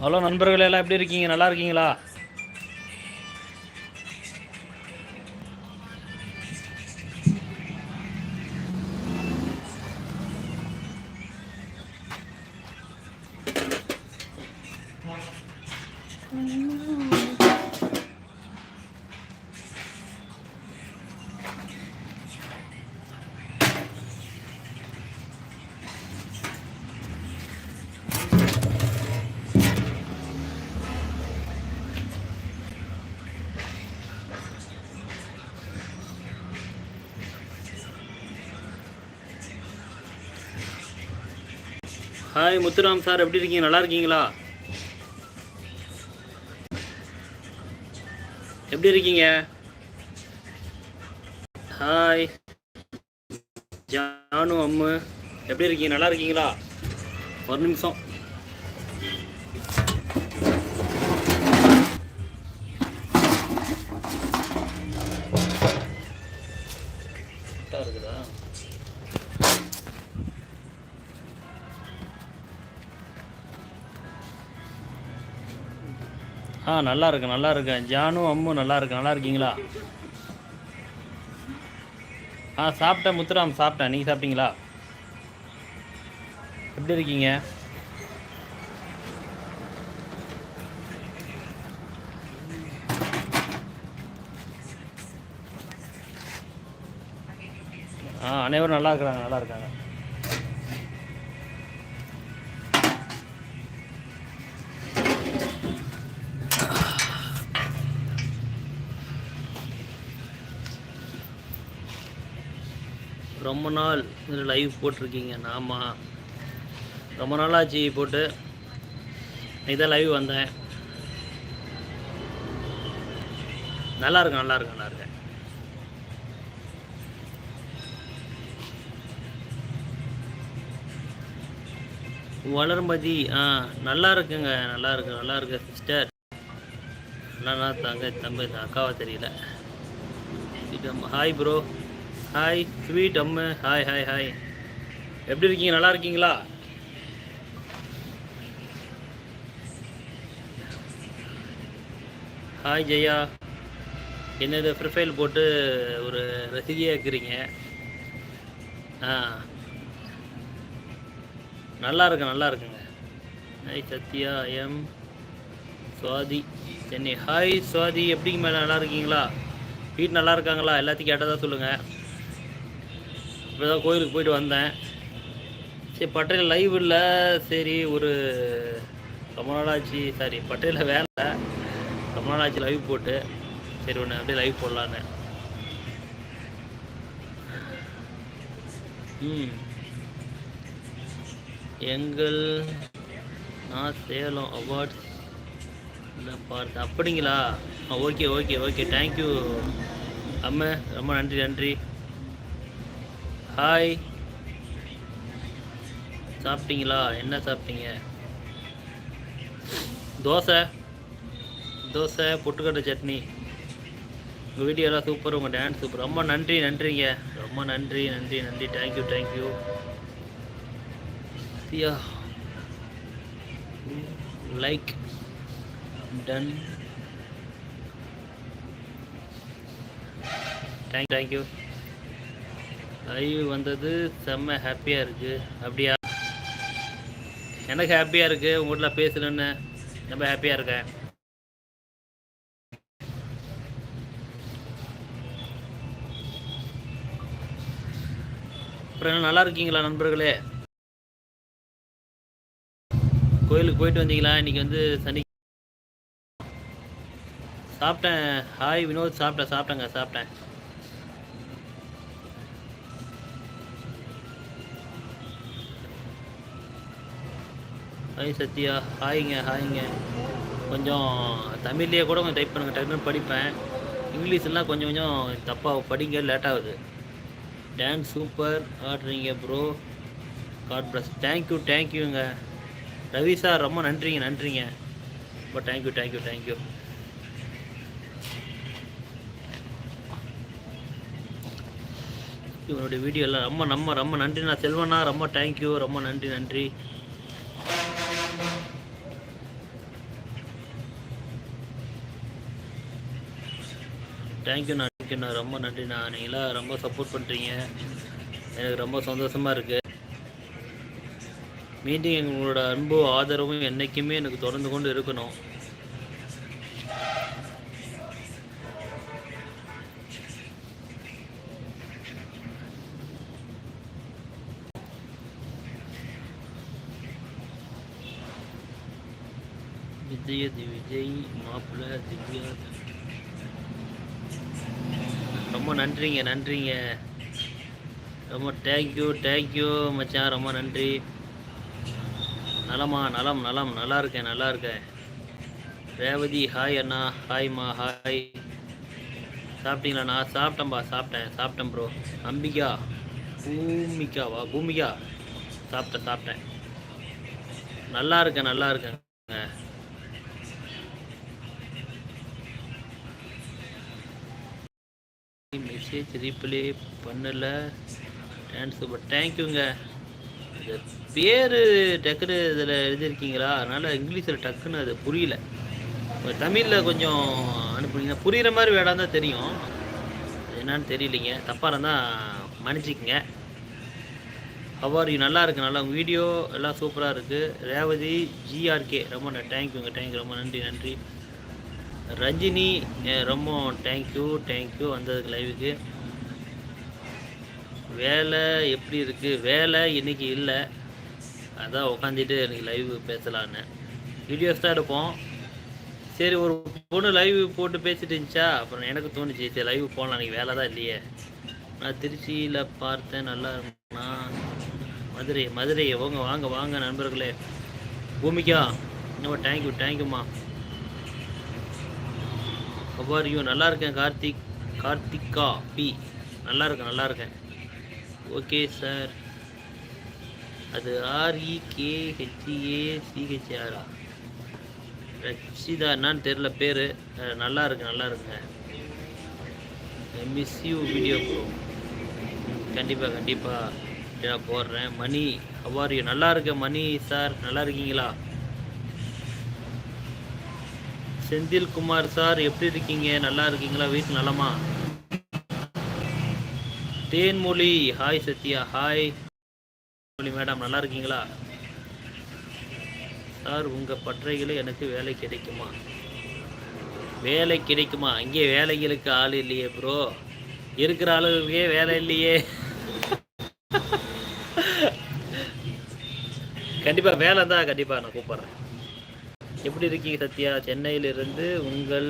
Hello நண்பர்களே எல்லாம் எப்படி இருக்கீங்க? நல்லா இருக்கீங்களா? ஹாய் முத்துராம் சார் எப்படி இருக்கீங்க? நல்லா இருக்கீங்களா? எப்படி இருக்கீங்க? ஹாய். ஜானு அம்மு எப்படி இருக்கீங்க? நல்லா இருக்கீங்களா? ஒரு நிமிஷம். இருக்குதா. ஆ நல்லா இருக்கு நல்லா இருக்கேன் ஜானும் அம்மும் நல்லா இருக்கு நல்லா இருக்கீங்களா ஆ சாப்பிட்டேன் முத்துராம் சாப்பிட்டேன். நீங்கள் சாப்பிட்டீங்களா? எப்படி இருக்கீங்க? ஆ அனைவரும் நல்லா இருக்கிறாங்க நல்லா இருக்காங்க. ரொம்ப நாள் லைவ் போட்டிருக்கீங்க. நாமா ரொம்ப நாளாச்சு போட்டு இதான் லைவ் வந்தேன். நல்லா இருக்கு நல்லா இருக்கு நல்லா இருக்கேன் வளர்மதி ஆ நல்லா இருக்குங்க நல்லா இருக்கு நல்லா இருக்கு சிஸ்டர் நல்லா தாங்க தம்பி அக்காவா தெரியல. Hi bro hi sweet Ammu. Hi hi hi எப்படி இருக்கீங்க? நல்லா இருக்கீங்களா? ஹாய் ஜெயா. என்னது ப்ரொஃபைல் போட்டு ஒரு ரசிகையாக இருக்கிறீங்க ஆ. நல்லா இருக்கு நல்லா இருக்குங்க. Hi Sathya I'm Swathi. Chennai. Hi Swathi. எப்படிங்க மேலே நல்லா இருக்கீங்களா? வீட்டு நல்லா இருக்காங்களா? எல்லாத்தையும் கேட்டதாக சொல்லுங்கள் இப்போ தான் கோயிலுக்கு போயிட்டு வந்தேன். சரி பட்டையில் லைவ் இல்லை. சரி ஒரு ரொம்ப நாளாச்சு சாரி பட்டையில் வேலை ரொம்ப நாளாச்சு லைவ் போட்டு. சரி ஒன்று அப்படியே லைவ் போடலான்னு. ம். எங்கள் நான் சேலம் அவார்ட்ஸ் பார்த்தேன் அப்படிங்களா? ஓகே ஓகே ஓகே தேங்க்யூ அம்மா ரொம்ப நன்றி நன்றி. ஹாய் சாப்பிட்டீங்களா? என்ன சாப்பிட்டீங்க? தோசை. தோசை பொட்டுக்கடலை சட்னி. உங்கள் வீடியோ எல்லாம் சூப்பர் உங்கள் டான்ஸ் சூப்பர் ரொம்ப நன்றி நன்றிங்க. ரொம்ப நன்றி நன்றி நன்றி. Thank you thank you yeah like ton thank thank you live வந்தது செம்ம ஹாப்பியாக இருக்குது அப்படியா? எனக்கு ஹாப்பியாக இருக்குது உங்கள்கிட்ட பேசணுன்னு ரொம்ப ஹாப்பியாக இருக்கேன். அப்புறம் என்ன நல்லா இருக்கீங்களா நண்பர்களே? கோயிலுக்கு போயிட்டு வந்தீங்களா? இன்னைக்கு வந்து சனி சாப்பிட்டேன். ஹாய் வினோத் சாப்பிட்டேன் சாப்பிட்டேங்க சாப்பிட்டேன். ஹாய் சத்யா. ஹாய்ங்க ஹாய்ங்க. கொஞ்சம் தமிழ்லேயே கூட கொஞ்சம் டைப் பண்ணுங்கள் டக்குன்னு படிப்பேன். இங்கிலீஷ்லாம் கொஞ்சம் கொஞ்சம் தப்பாக படிங்க லேட்டாகுது. Dance super. ஆடுறீங்க bro god bless thank you தேங்க்யூங்க ரவி சார் ரொம்ப நன்றிங்க நன்றிங்க. ரொம்ப thank you thank you thank you இவனுடைய வீடியோ எல்லாம் ரொம்ப நம்ம ரொம்ப நன்றி நான் செல்வண்ணா. ரொம்ப தேங்க்யூ ரொம்ப நன்றி நன்றி. தேங்க்யூண்ணா தேங்க்யூண்ணா ரொம்ப நன்றிண்ணா நீங்களாம் ரொம்ப சப்போர்ட் பண்ணுறீங்க எனக்கு ரொம்ப சந்தோஷமாக இருக்குது மீண்டும் எங்களோட அன்பு ஆதரவும் என்றைக்குமே எனக்கு தொடர்ந்து கொண்டு இருக்கணும். விஜய விஜய் மாப்பிள்ளை திவ்யா ரொம்ப நன்றிங்க நன்றிங்க. ரொம்ப தேங்க்யூ தேங்க்யூ மச்சான். ரொம்ப நன்றி. நலமா நலம் நலம். நல்லா இருக்கேன் நல்லா இருக்கேன். ரேவதி ஹாய் அண்ணா. ஹாய்மா ஹாய் சாப்பிட்டீங்களாண்ணா சாப்பிட்டேன்பா சாப்பிட்டேன். சாப்பிட்டேன் ப்ரோ அம்பிகா பூமிகாவா பூமிகா. சாப்பிட்டேன் சாப்பிட்டேன். நல்லா இருக்கேன் நல்லா இருக்கேங்க மெசேஜ் ரீப்ளே பண்ணல. டான்ஸ் பட் தேங்க்யூங்க இந்த பேர் டக்குன்னு இதில் எழுதியிருக்கீங்களா அதனால் இங்கிலீஷில் டக்குன்னு அது புரியல. தமிழில் கொஞ்சம் அனுப்புனீங்க புரிகிற மாதிரி வேடம் தான் தெரியும். என்னன்னு தெரியலைங்க. தப்பாக இருந்தால் மன்னிச்சிக்கங்க. அவ்வாறு யூ நல்லா இருக்குது நல்லா உங்கள் வீடியோ எல்லாம் சூப்பராக இருக்குது ரேவதி ஜிஆர்கே ரொம்ப தேங்க்யூங்க தேங்க்யூ ரொம்ப நன்றி நன்றி. ரஞ்சினி ரொம்ப தேங்க்யூ தேங்க்யூ வந்ததுக்கு லைவுக்கு வேலை எப்படி இருக்குது வேலை இன்னைக்கு இல்லை. அதான் உட்காந்துட்டு எனக்கு லைவ் பேசலான்னு. வீடியோஸ் தான் எடுப்போம். சரி ஒரு பொண்ணு லைவ் போட்டு பேசிட்டு இருந்துச்சா? அப்புறம் எனக்கு தோணுச்சு சரி லைவ் போகலாம் அன்றைக்கி வேலை தான் இல்லையே. நான் திருச்சியில் பார்த்தேன் நல்லா இருக்குண்ணா மதுரை மதுரை வாங்க வாங்க வாங்க நண்பர்களே. பூமிக்கா இன்னும் தேங்க்யூ தேங்க்யூம்மா அவ்வாறு நல்லா இருக்கேன் கார்த்திக். கார்த்திகா பி நல்லா இருக்கேன் நல்லா இருக்கேன். ஓகே சார் அது R E K H E A சிஹெச்ஆரா Rakshitha என்னன்னு தெரில பேர். நல்லா இருக்கு நல்லா இருக்குங்க மிஸ் யூ வீடியோ ப்ரோ கண்டிப்பாக கண்டிப்பாக நான் போடுறேன். மணி அவ்வாறு நல்லா இருக்கு மணி சார் நல்லா இருக்கீங்களா? செந்தில் குமார் சார் எப்படி இருக்கீங்க? நல்லா இருக்கீங்களா? வீட்டு நலமா? Thenmozhi. Hi Sathya. Hi Mozhi madam நல்லா இருக்கீங்களா? சார் உங்கள் பற்றைகளை எனக்கு வேலை கிடைக்குமா? வேலை கிடைக்குமா? இங்கே வேலைகளுக்கு ஆள் இல்லையே ப்ரோ இருக்கிற ஆளுகளுக்கே வேலை இல்லையே. கண்டிப்பாக வேலை தான் கண்டிப்பாக நான் கூப்பிட்றேன். எப்படி இருக்கீங்க சத்யா? சென்னையிலிருந்து உங்கள்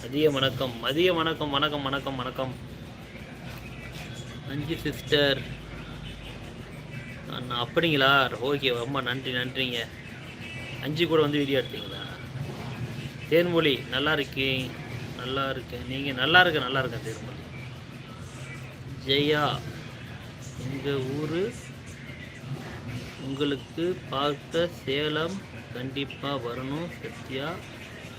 மதிய வணக்கம். மதிய வணக்கம் வணக்கம் வணக்கம் வணக்கம். அஞ்சு சிஸ்டர். அண்ணா அப்படிங்களா? ஓகே ரொம்ப நன்றி நன்றிங்க. அஞ்சு கூட வந்து வீடியோ எடுத்தீங்களா? தேன்மொழி நல்லா இருக்கீங்க நல்லா இருக்கேன். நீங்கள் நல்லா இருக்க நல்லா இருக்கேன் தேன்மொழி. ஜெயா எங்கள் ஊர்? உங்களுக்கு பார்க்க சேலம் கண்டிப்பாக வரணும் சத்யா.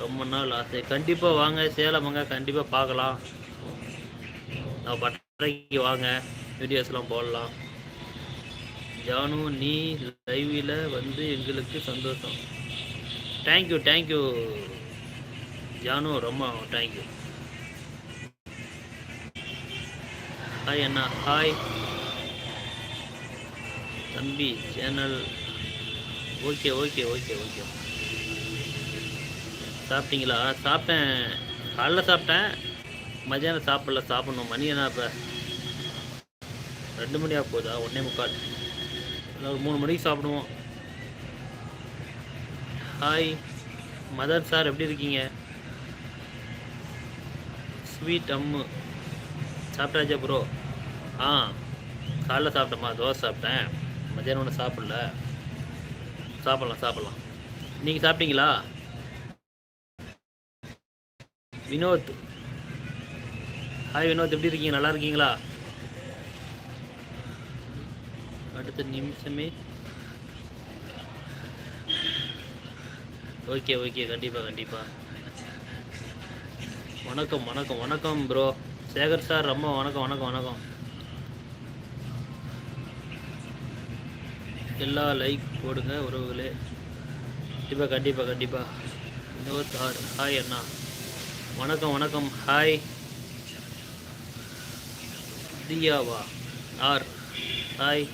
ரொம்ப நாள் ஆசை. கண்டிப்பாக வாங்க சேலம் வாங்க கண்டிப்பாக பார்க்கலாம். நான் பட்டறைக்கு வாங்க வீடியோஸ்லாம் போடலாம். ஜானு நீ லைவில் வந்து எங்களுக்கு சந்தோஷம். Thank you thank you Janu ரொம்ப தேங்க்யூ ஹாய் அண்ணா. ஹாய் தம்பி channel okay okay okay okay. சாப்பிட்டீங்களா? சாப்பிட்டேன். காலைல சாப்பிட்டேன். மதியானம் சாப்பிடல சாப்பிடணும். மணி என்ன இப்போ? ரெண்டு மணி ஆக போகுதா ஒன்றே முக்கால் ஒரு மூணு மணிக்கு சாப்பிடுவோம். ஹாய் மதர் சார் எப்படி இருக்கீங்க? ஸ்வீட் அம்மு சாப்பிட்டாச்சா ப்ரோ ஆ. காலைல சாப்பிட்டேம்மா. தோசை சாப்பிட்டேன். மதியானம் ஒன்றும் சாப்பிடல. சாப்பிட்லாம் சாப்பிட்லாம். நீங்கள் சாப்பிட்டீங்களா? வினோத். ஹாய் வினோத் எப்படி இருக்கீங்க? நல்லா இருக்கீங்களா? அடுத்த நிமிஷமே. ஓகே ஓகே கண்டிப்பாக கண்டிப்பாக வணக்கம் வணக்கம் வணக்கம் ப்ரோ சேகர் சார் ரொம்ப வணக்கம் வணக்கம் வணக்கம். எல்லா லைக் போடுங்க உறவுகளே. கண்டிப்பாக கண்டிப்பாக கண்டிப்பாக வினோத் ஹார் ஹாய் அண்ணா. வணக்கம் வணக்கம். ஹாய் தியாவா. ஆர் ஹாய்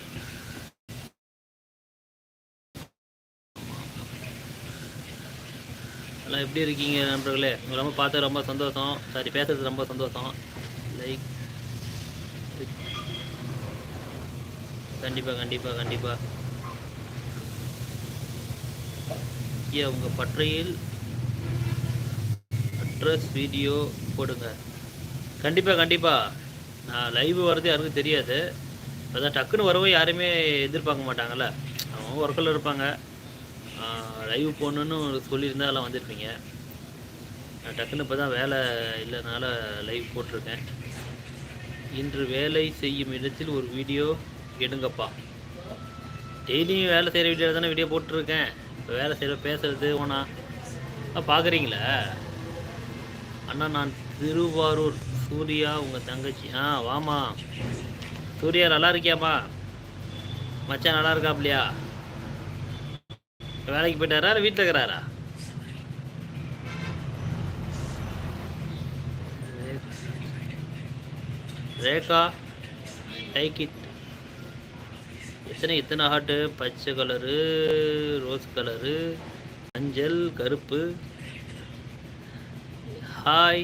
எல்லாம் எப்படி இருக்கீங்க நண்பர்களே? உங்களை ரொம்ப பார்த்து ரொம்ப சந்தோஷம். சாரி பேசுறது ரொம்ப சந்தோஷம். லைக் கண்டிப்பாக கண்டிப்பாக கண்டிப்பாக ஐயா உங்கள் பற்றையில் அட்ரஸ் வீடியோ போடுங்க. கண்டிப்பாக கண்டிப்பாக நான் லைவ் வர்றது யாருக்கும் தெரியாது. அதான் டக்குன்னு வரவும் யாருமே எதிர்பார்க்க மாட்டாங்கல்ல. அவங்க ஒர்க்கில் இருப்பாங்க. லைவ் போகணுன்னு சொல்லியிருந்தா எல்லாம் வந்திருப்பீங்க. நான் டக்குன்னு இப்போ தான் வேலை இல்லைனால லைவ் போட்டிருக்கேன். இன்று வேலை செய்யும் இடத்தில் ஒரு வீடியோ எடுங்கப்பா. டெய்லியும் வேலை செய்கிற வீடியோ தானே வீடியோ போட்டிருக்கேன். இப்போ வேலை செய்கிற பேசுறது ஓனா பார்க்குறீங்களே அண்ணா நான் திருவாரூர் சூர்யா உங்கள் தங்கச்சி. ஆ வாமா சூர்யா நல்லா இருக்கியாமா மச்சான் நல்லா இருக்காப்லையா? வேலைக்கு போயிட்டாரா இல்லை வீட்டில் இருக்கிறாரா? ரேகா டைக் எத்தனை எத்தனை ஹார்ட்டு பச்சை கலரு ரோஸ் கலரு மஞ்சள் கருப்பு. ஹாய்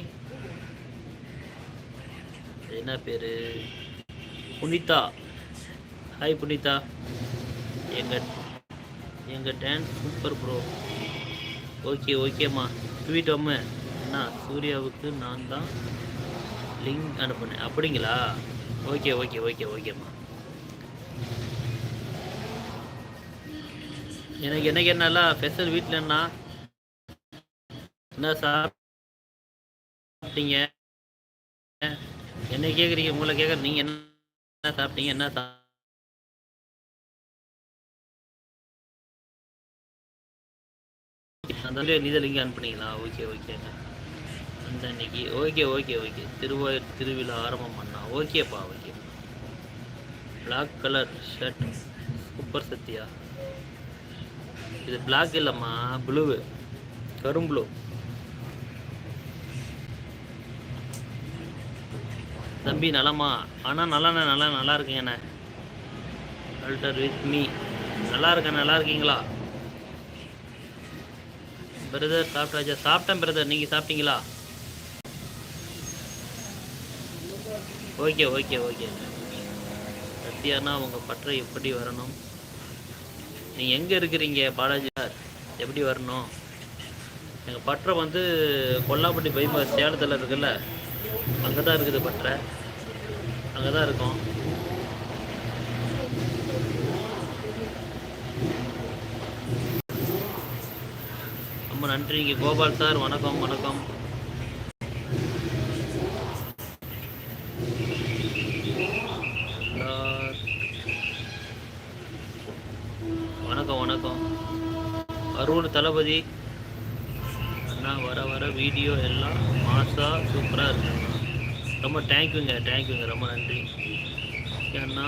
என்ன பேர்? புனிதா. ஹாய் புனிதா. எங்கள் எங்கள் டான்ஸ் சூப்பர் ப்ரோ ஓகே ஓகேம்மா ஸ்வீட் அம்மா என்ன சூர்யாவுக்கு நான் தான் லிங்க் அனுப்புனேன். அப்படிங்களா? ஓகே ஓகே ஓகே ஓகேம்மா எனக்கு எனக்கு என்னலாம் ஸ்பெஷல் வீட்டில் என்ன என்ன சாப்பிட்டீங்க? என்ன கேட்குறீங்க உங்களை கேட்குற நீங்கள் என்ன சாப்பிட்டீங்க? என்ன சா? அந்த நீ தான் அனுப்புனீங்களா? ஓகே ஓகேங்க அந்த அன்னைக்கு ஓகே ஓகே ஓகே. திருவாயூர் திருவிழா ஆரம்பம் பண்ணா ஓகேப்பா okay. Black colour shirt super Sathya இது பிளாக் இல்லைம்மா ப்ளூ கரும் ப்ளூ தம்பி நலமா? ஆனால் நல்லா நல்லா நல்லா இருக்கீங்கண்ணே அல்டர் வித் மீ நல்லா இருக்கேன் நல்லா இருக்கீங்களா? பிரதர் சாப்பிட்டாச்சா? சாப்பிட்டேன் பிரதர் நீங்கள் சாப்பிட்டீங்களா? ஓகே ஓகே ஓகே சத்யானா உங்கள் பற்றை எப்படி வரணும்? நீங்கள் எங்கே இருக்கிறீங்க பாலாஜி சார்? எப்படி வரணும்? எங்கள் பட்டறை வந்து கொல்லாப்பட்டி பைபாஸ் சேலத்தில் இருக்குல்ல அங்கே தான் இருக்குது பட்டறை அங்கே தான் இருக்கோம். ரொம்ப நன்றி இங்கே கோபால் சார். வணக்கம் வணக்கம் சார். வணக்கம் வணக்கம் அருண் தளபதி அண்ணா வர வர வீடியோ எல்லாம் மாசா சூப்பராக இருக்குண்ணா ரொம்ப தேங்க்யூங்க தேங்க்யூங்க ரொம்ப நன்றி. ஏன்னா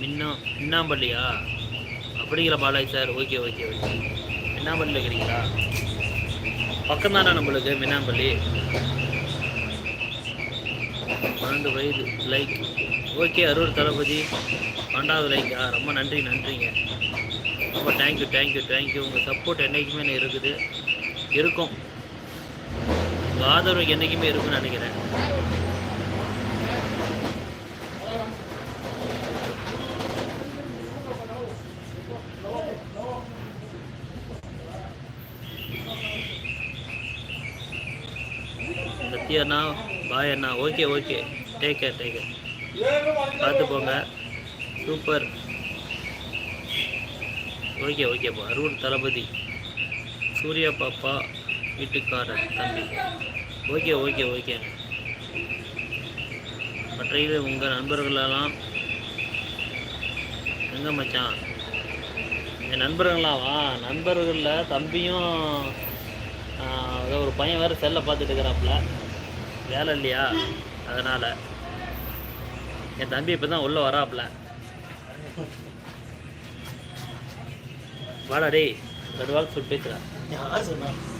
மின்னா மின்னாம்பள்ளியா? அப்படிங்கிற Balaji sir okay okay okay. மின்னாம்பள்ளியில் இருக்கிறீங்களா? பக்கம் தானே நம்மளுக்கு மின்னாம்பள்ளி? பன்னெண்டு வயது லைக் ஓகே அரூர் தளபதி பன்னெண்டாவது லைக்கா ரொம்ப நன்றி நன்றிங்க. ரொம்ப thank you thank you thank you உங்கள் சப்போர்ட் என்றைக்குமே இருக்குது. இருக்கும். உங்கள் ஆதரவு என்றைக்குமே இருக்கும்னு நினைக்கிறேன். ஓகே அண்ணா பாய் அண்ணா. Okay okay take care take care பார்த்து போங்க சூப்பர் ஓகே ஓகேப்பா அருண் தளபதி. சூர்யா பாப்பா வீட்டுக்காரர் தம்பி. ஓகே ஓகே ஓகேங்க மற்றையில் உங்கள் நண்பர்களெல்லாம் எங்க மச்சான்? என் நண்பர்களாவா? நண்பர்களில் தம்பியும் ஏதோ ஒரு பையன் வேறு செல்லை பார்த்துட்டு இருக்கிறாப்புல. வேலை இல்லையா? அதனால் என் தம்பி இப்போ தான் உள்ளே வராப்புல. வாடா டேய் ரெண்டு சொல்லி பேசுகிறேன்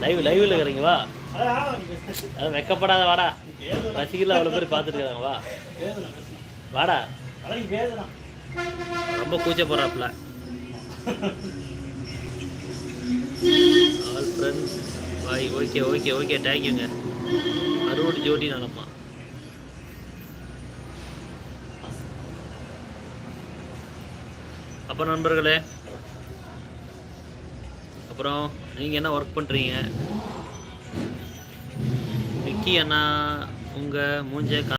லைவ் லைவில் இருக்கிறீங்க வா. அது வெக்கப்படாத வாடா. ரசிகர்கள் அவ்வளோ பேர் பார்த்துருக்குறாங்க வா. வாடா. ரொம்ப கூச்ச ரொம்ப all friends bye okay okay okay தேங்க்யூங்க அறுபது ஜோடி நடமா? அப்போ நண்பர்களே அப்புறம் நீங்கள் என்ன ஒர்க் பண்ணுறீங்க விக்கி அண்ணா உங்கள் மூஞ்ச